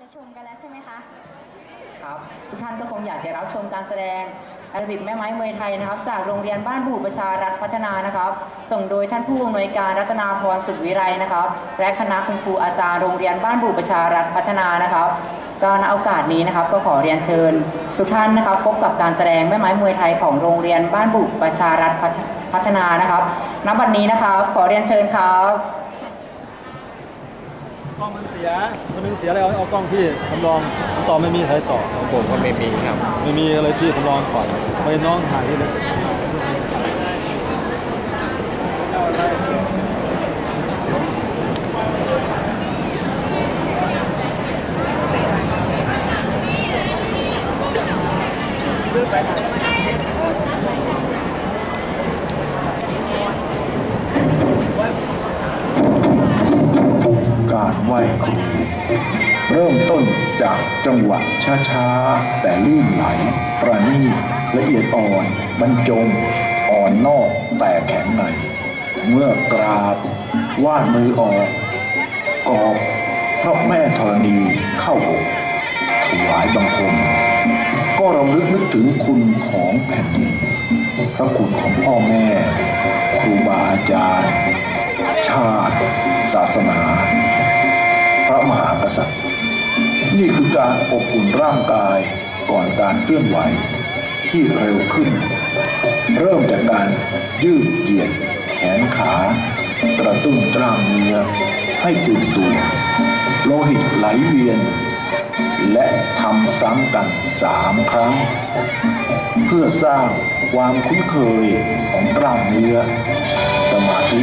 จะชมกันแล้วใช่ไหมคะ ครับทุกท่านก็คงอยากจะรับชมการแสดงแอรบิกแม่ไม้เมยไทยนะครับ จากโรงเรียนบ้านบุประชารัฐพัฒนานะครับ ส่งโดยท่านผู้อำนวยการรัตนาพรสุขวิไลนะครับ และคณะคุณครูอาจารย์โรงเรียนบ้านบุประชารัฐพัฒนานะครับก็ณโอกาสนี้นะครับก็ขอเรียนเชิญ ทุกท่านนะครับพบกับการแสดงแม่ไม้มวยไทยของโรงเรียนบ้านบุประชารัฐพัฒนานะครับณบัดนี้นะครับขอเรียนเชิญครับ กล้องมันเสียคนนึงเสียแล้วเอากล้องพี่สำรองผมต่อไม่มีใครต่อของผมก็ไม่มีครับ ไม่มีอะไรพี่สำรองก่อนไปน้องถ่ายนี่เลย การไหว้ครู เริ่มต้นจากจังหวะช้าๆ แต่ลื่นไหล ประณีตละเอียดอ่อนบรรจง อ่อนนอกแต่แข็งใน เมื่อกราบ วาดมือออกกอบพระแม่ธรณีเข้าอกถวายบังคม ก็รำลึกนึกถึงคุณของแผ่นดินพระคุณของพ่อแม่ ครูบาอาจารย์ ชาติ ศาสนา พระมหากษัตริย์ นี่คือการอบอุ่นร่างกายก่อนการเคลื่อนไหวที่เร็วขึ้น เริ่มจากการยืดเหยียดแขนขากระตุ้นกล้ามเนื้อให้ตื่นตัวโลหิตไหลเวียน และทำซ้ำกันสามครั้ง เพื่อสร้างความคุ้นเคยของกล้ามเนื้อสมาธิ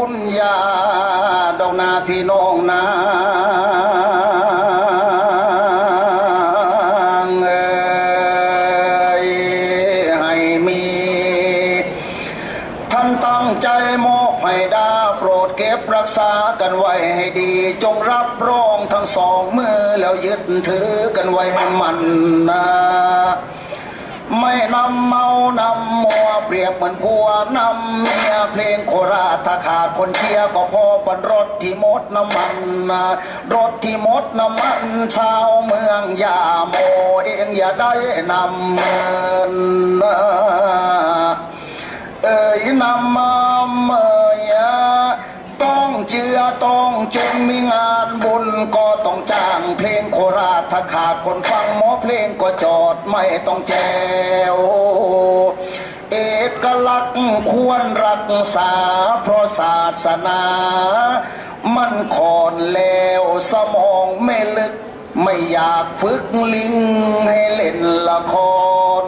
คุณยาดอกนาพี่น้องนาเอยให้มีท่านตั้งใจมอบให้ดาโปรดเก็บรักษากันไว้ให้ดี จงรับรองทั้งสองมือแล้วยึดถือกันไว้ให้มันนะ ไม่นำเมานำมัวเปรียบเหมือนผัวนำเมียเพลงโคราชถ้าขาดคนเชียร์ก็พอปันรถที่หมดน้ำมัน รถที่หมดน้ำมันชาวเมืองอย่าโมเองอย่าได้นำเงินเอ่ยนำมาเมยต้องเจือต้องจุนมีงานบุญก็ต้องจ้างเพล ราชาขาคนฟังหมอเพลงก็จอดไม่ต้องแจวเอกลักษณ์ควรรักษา เพราะศาสนา มันคอนแล้วสมองไม่ลึก ไม่อยากฝึกลิงให้เล่นละคร